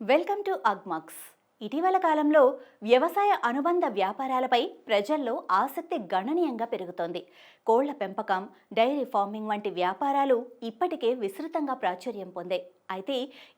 Welcome to Agmax ఇటీవల కాలంలో వ్యవసాయ అనుబంధ వ్యాపారాలపై ప్రజల్లో ఆసక్తి గణనీయంగా పెరుగుతోంది. కోళ్ళ పెంపకం డైరీ ఫార్మింగ్ వంటి వ్యాపారాలు ఇప్పటికే విస్తృతంగా ప్రాచుర్యం పొందాయి. అయితే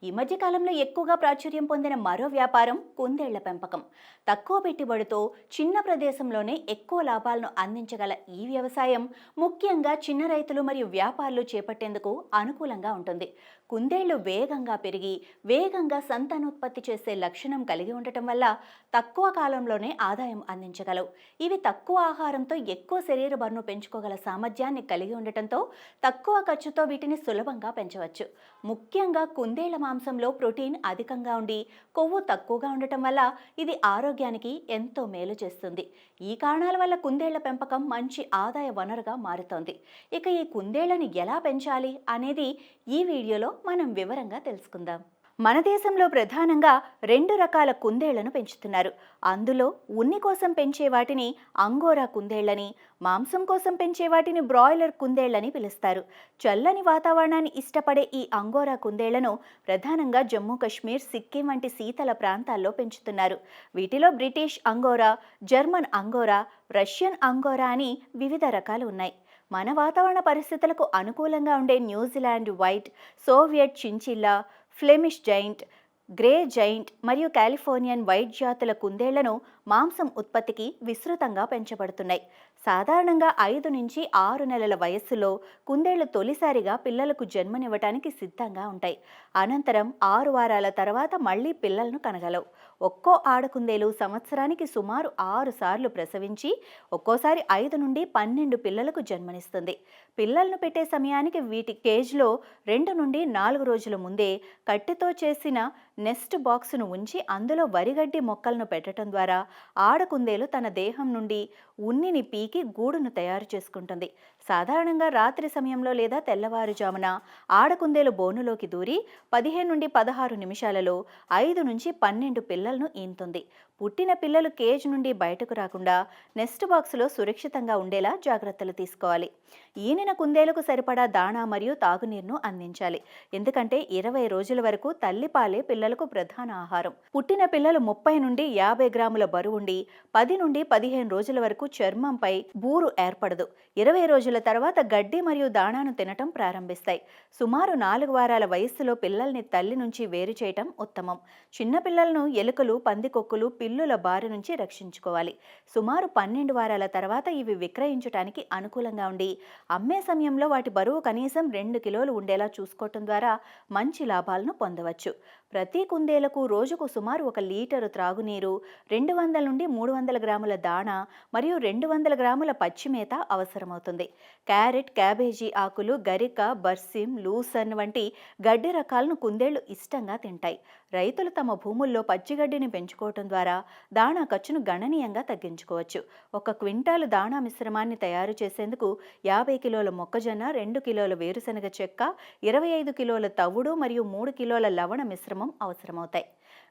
ఈ మధ్య కాలంలో ఎక్కువగా ప్రాచుర్యం పొందిన మరో వ్యాపారం కుందేళ్ళ పెంపకం. తక్కువ పెట్టుబడితో చిన్న ప్రదేశంలోనే ఎక్కువ లాభాలను అందించగల ఈ వ్యవసాయం ముఖ్యంగా చిన్న రైతులు మరియు వ్యాపారులు చేపట్టేందుకు అనుకూలంగా ఉంటుంది. కుందేళ్ళు వేగంగా పెరిగి వేగంగా సంతానోత్పత్తి చేసే లక్షణం కలిగి కలిగి ఉండటం వల్ల తక్కువ కాలంలోనే ఆదాయం అందించగలవు. ఇవి తక్కువ ఆహారంతో ఎక్కువ శరీర బరును పెంచుకోగల సామర్థ్యాన్ని కలిగి ఉండటంతో తక్కువ ఖర్చుతో వీటిని సులభంగా పెంచవచ్చు. ముఖ్యంగా కుందేళ్ళ మాంసంలో ప్రోటీన్ అధికంగా ఉండి కొవ్వు తక్కువగా ఉండటం వల్ల ఇది ఆరోగ్యానికి ఎంతో మేలు చేస్తుంది. ఈ కారణాల వల్ల కుందేళ్ళ పెంపకం మంచి ఆదాయ వనరుగా మారుతోంది. ఇక ఈ కుందేళ్ళను ఎలా పెంచాలి అనేది ఈ వీడియోలో మనం వివరంగా తెలుసుకుందాం. మన దేశంలో ప్రధానంగా రెండు రకాల కుందేళ్ళను పెంచుతున్నారు. అందులో ఉన్ని కోసం పెంచే వాటిని అంగోరా కుందేళ్ళని మాంసం కోసం పెంచే వాటిని బ్రాయిలర్ కుందేళ్ళని పిలుస్తారు. చల్లని వాతావరణాన్ని ఇష్టపడే ఈ అంగోరా కుందేళ్ళను ప్రధానంగా జమ్మూ కాశ్మీర్ సిక్కిం వంటి శీతల ప్రాంతాల్లో పెంచుతున్నారు. వీటిలో British Angora German Angora Russian Angora అని వివిధ రకాలు ఉన్నాయి. మన వాతావరణ పరిస్థితులకు అనుకూలంగా ఉండే New Zealand white Soviet chinchilla Flemish giant grey giant మరియు కాలిఫోర్నియన్ వైట్ జాతుల కుందేళ్ళను మాంసం ఉత్పత్తికి విస్తృతంగా పెంచబడుతున్నాయి. సాధారణంగా ఐదు నుంచి ఆరు నెలల వయస్సులో కుందేళ్ళు తొలిసారిగా పిల్లలకు జన్మనివ్వటానికి సిద్ధంగా ఉంటాయి. అనంతరం ఆరు వారాల తర్వాత మళ్ళీ పిల్లలను కనగలవు. ఒక్కో ఆడకుందేలు సంవత్సరానికి సుమారు ఆరు సార్లు ప్రసవించి ఒక్కోసారి ఐదు నుండి పన్నెండు పిల్లలకు జన్మనిస్తుంది. పిల్లలను పెట్టే సమయానికి వీటి కేజ్లో రెండు నుండి నాలుగు రోజుల ముందే కట్టెతో చేసిన నెస్ట్ బాక్స్ను ఉంచి అందులో వరిగడ్డి మొక్కలను పెట్టడం ద్వారా ఆడకుందేలు తన దేహం నుండి ఉన్నిని పీకి గూడును తయారు చేసుకుంటుంది. సాధారణంగా రాత్రి సమయంలో లేదా తెల్లవారుజామున ఆడకుందేలు బోనులోకి దూరి పదిహేను నుండి పదహారు నిమిషాలలో ఐదు నుంచి పన్నెండు పిల్లలను ఈనుతుంది పుట్టిన పిల్లలు కేజ్ నుండి బయటకు రాకుండా నెస్ట్ బాక్స్లో సురక్షితంగా ఉండేలా జాగ్రత్తలు తీసుకోవాలి. ఈనిన కుందేలకు సరిపడా దాణా మరియు తాగునీరును అందించాలి. ఎందుకంటే ఇరవై రోజుల వరకు తల్లిపాలే పిల్లలకు ప్రధాన ఆహారం. పుట్టిన పిల్లలు ముప్పై నుండి యాభై గ్రాముల బరువుండి పది నుండి పదిహేను రోజుల వరకు చర్మంపై బూరు ఏర్పడదు. ఇరవై రోజుల తర్వాత గడ్డి మరియు దాణాను తినటం ప్రారంభిస్తాయి. సుమారు నాలుగు వారాల వయస్సులో పిల్లల్ని తల్లి నుంచి వేరు చేయటం ఉత్తమం. చిన్నపిల్లలను ఎలుకలు పందికొక్కులు పిల్లుల బారి నుంచి రక్షించుకోవాలి. సుమారు పన్నెండు వారాల తర్వాత ఇవి విక్రయించడానికి అనుకూలంగా ఉండి అమ్మే సమయంలో వాటి బరువు కనీసం రెండు కిలోలు ఉండేలా చూసుకోవటం ద్వారా మంచి లాభాలను పొందవచ్చు. ప్రతి కుందేలకు రోజుకు సుమారు ఒక లీటరు త్రాగునీరు రెండు వందల నుండి మూడు వందల గ్రాముల దాణా మరియు రెండు వందల గ్రాముల పచ్చిమేత అవసరమవుతుంది. క్యారెట్ క్యాబేజీ ఆకులు గరిక బర్సిమ్ లూసన్ వంటి గడ్డి రకాలను కుందేళ్ళు ఇష్టంగా తింటాయి. రైతులు తమ భూముల్లో పచ్చిగడ్డిని పెంచుకోవటం ద్వారా దాణా ఖర్చును గణనీయంగా తగ్గించుకోవచ్చు. ఒక క్వింటాలు దాణా మిశ్రమాన్ని తయారు చేసేందుకు యాభై కిలోల మొక్కజొన్న రెండు కిలోల వేరుశనగ చెక్క ఇరవై ఐదు కిలోల తవుడు మరియు మూడు కిలోల లవణ మిశ్రమం అవసరమవుతాయి.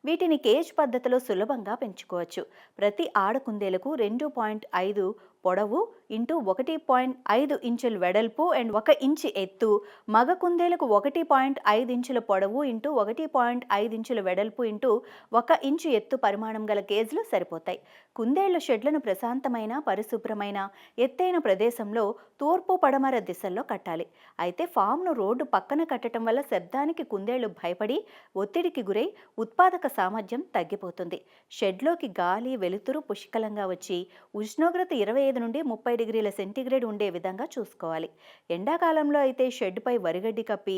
వీటిని కేజ్ పద్ధతిలో సులభంగా పెంచుకోవచ్చు. ప్రతి ఆడ కుందేలకు రెండు పాయింట్ ఐదు పొడవు ఇంటూ ఒకటి పాయింట్ ఐదు ఇంచుల వెడల్పు అండ్ ఒక ఇంచు ఎత్తు. మగ కుందేలకు ఒకటి పాయింట్ ఐదు ఇంచుల పొడవు ఇంటూ ఒకటి పాయింట్ ఐదు ఇంచుల వెడల్పు ఇంటూ ఒక ఇంచు ఎత్తు పరిమాణం గల కేజీలు సరిపోతాయి. కుందేళ్ళ షెడ్లను ప్రశాంతమైన పరిశుభ్రమైన ఎత్తైన ప్రదేశంలో తూర్పు పడమర దిశల్లో కట్టాలి. అయితే ఫామ్ను రోడ్డు పక్కన కట్టడం వల్ల శబ్దానికి కుందేళ్ళు భయపడి ఒత్తిడికి గురై ఉత్పాదక సామర్థ్యం తగ్గిపోతుంది. షెడ్లోకి గాలి వెలుతురు పుష్కలంగా వచ్చి ఉష్ణోగ్రత ఇరవై ఐదు నుండి ముప్పై డిగ్రీల సెంటీగ్రేడ్ ఉండే విధంగా చూసుకోవాలి. ఎండాకాలంలో అయితే షెడ్పై వరిగడ్డి కప్పి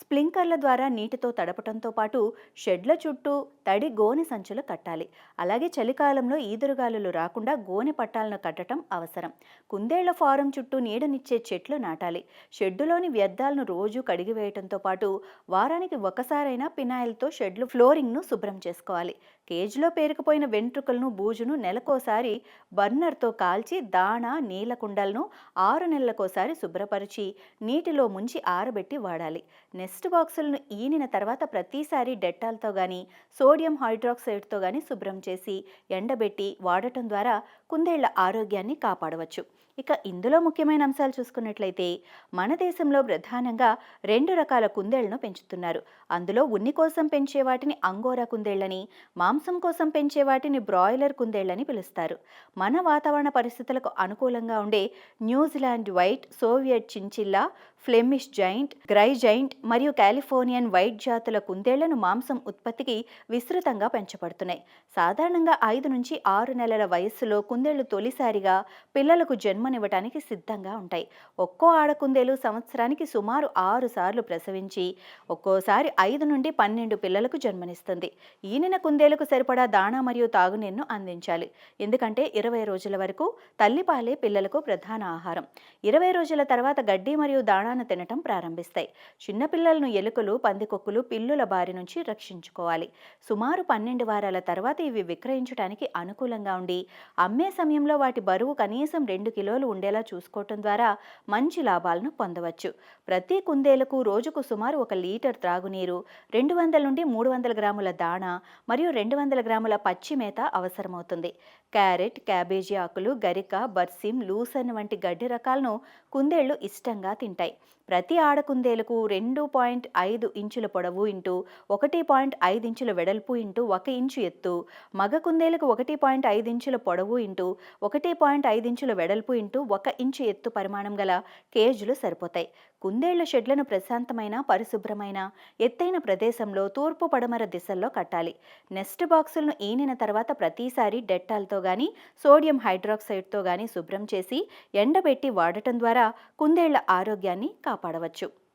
స్ప్లింకర్ల ద్వారా నీటితో తడపటంతో పాటు షెడ్ల చుట్టూ తడి గోనె సంచులు కట్టాలి. అలాగే చలికాలంలో ఈదురుగాలులు రాకుండా గోనె పట్టాలను కట్టడం అవసరం. కుందేళ్ళ ఫారం చుట్టూ నీడనిచ్చే చెట్లు నాటాలి. షెడ్డులోని వ్యర్థాలను రోజు కడిగివేయటంతో పాటు వారానికి ఒకసారైనా పినాయిల్తో షెడ్లు ఫ్లోరింగ్ను శుభ్రం చేసుకోవాలి. కేజీలో పేరుకుపోయిన వెంట్రుకలను బూజును నెలకోసారి బర్నర్తో కాల్చి దాణా నీళ్ళ కుండలను ఆరు నెలలకోసారి శుభ్రపరిచి నీటిలో ముంచి ఆరబెట్టి వాడాలి. నెస్ట్ బాక్సులను ఈనిన తర్వాత ప్రతిసారి డెట్టాల్తో కానీ సోడియం హైడ్రాక్సైడ్తో కానీ శుభ్రం చేసి ఎండబెట్టి వాడటం ద్వారా కుందేళ్ళ ఆరోగ్యాన్ని కాపాడవచ్చు. ఇక ఇందులో ముఖ్యమైన అంశాలు చూసుకున్నట్లయితే మన దేశంలో ప్రధానంగా రెండు రకాల కుందేళ్ళను పెంచుతున్నారు. అందులో ఉన్ని కోసం పెంచే వాటిని అంగోరా కుందేళ్ళని మాంసం కోసం పెంచే వాటిని బ్రాయిలర్ కుందేళ్ళని పిలుస్తారు. మన వాతావరణ పరిస్థితులకు అనుకూలంగా ఉండే New Zealand white Soviet chinchilla Flemish giant grey giant మరియు కాలిఫోర్నియన్ వైట్ జాతుల కుందేళ్ళను మాంసం ఉత్పత్తికి విస్తృతంగా పెంచబడుతున్నాయి. సాధారణంగా ఐదు నుంచి ఆరు నెలల వయస్సులో కుందేళ్ళు తొలిసారిగా పిల్లలకు జన్మనివ్వటానికి సిద్ధంగా ఉంటాయి. ఒక్కో ఆడ కుందేలు సంవత్సరానికి సుమారు ఆరు సార్లు ప్రసవించి ఒక్కోసారి ఐదు నుండి పన్నెండు పిల్లలకు జన్మనిస్తుంది. ఈనిన కుందేలకు సరిపడా దాణా మరియు తాగునీరును అందించాలి. ఎందుకంటే ఇరవై రోజుల వరకు తల్లిపాలే పిల్లలకు ప్రధాన ఆహారం. ఇరవై రోజుల తర్వాత గడ్డి మరియు దాణాను తినటం ప్రారంభిస్తాయి. చిన్నపిల్లలను ఎలుకలు పందికొక్కులు పిల్లుల బారి నుంచి రక్షించుకోవాలి. సుమారు పన్నెండు వారాల తర్వాత ఇవి విక్రయించడానికి అనుకూలంగా ఉండి అమ్మే సమయంలో వాటి బరువు కనీసం రెండు కిలోలు ఉండేలా చూసుకోవటం ద్వారా మంచి లాభాలను పొందవచ్చు. ప్రతి కుందేలకు రోజుకు సుమారు ఒక లీటర్ త్రాగునీరు రెండు వందల నుండి మూడు వందల గ్రాముల దాణా మరియు రెండు వందల గ్రాముల పచ్చి మేత అవసరమవుతుంది. క్యారెట్ క్యాబేజీ ఆకులు గరిక బర్సిమ్ లూసన్ వంటి గడ్డి రకాలను కుందేళ్ళు ఇష్టంగా తింటాయి. ప్రతి ఆడ కుందేలకు రెండు పాయింట్ ఐదు ఇంచుల పొడవు ఇంటూ ఒకటి పాయింట్ ఐదు ఇంచుల వెడల్పు ఇంటూ ఒక ఇంచు ఎత్తు. మగ కుందేలకు ఒకటి పాయింట్ ఐదు ఇంచుల పొడవు ఇంటూ ఒకటి పాయింట్ ఐదు ఇంచుల వెడల్పు ఇంటూ ఒక ఇంచు ఎత్తు పరిమాణం గల కేజులు సరిపోతాయి. కుందేళ్ళ షెడ్లను ప్రశాంతమైన పరిశుభ్రమైన ఎత్తైన ప్రదేశంలో తూర్పు పడమర దిశల్లో కట్టాలి. నెస్ట్ బాక్సులను ఈనిన తర్వాత ప్రతిసారి డెట్టాల్తో గాని సోడియం హైడ్రాక్సైడ్తో గాని శుభ్రం చేసి ఎండబెట్టి వాడటం ద్వారా కుందేళ్ళ ఆరోగ్యాన్ని కాపాడవచ్చు.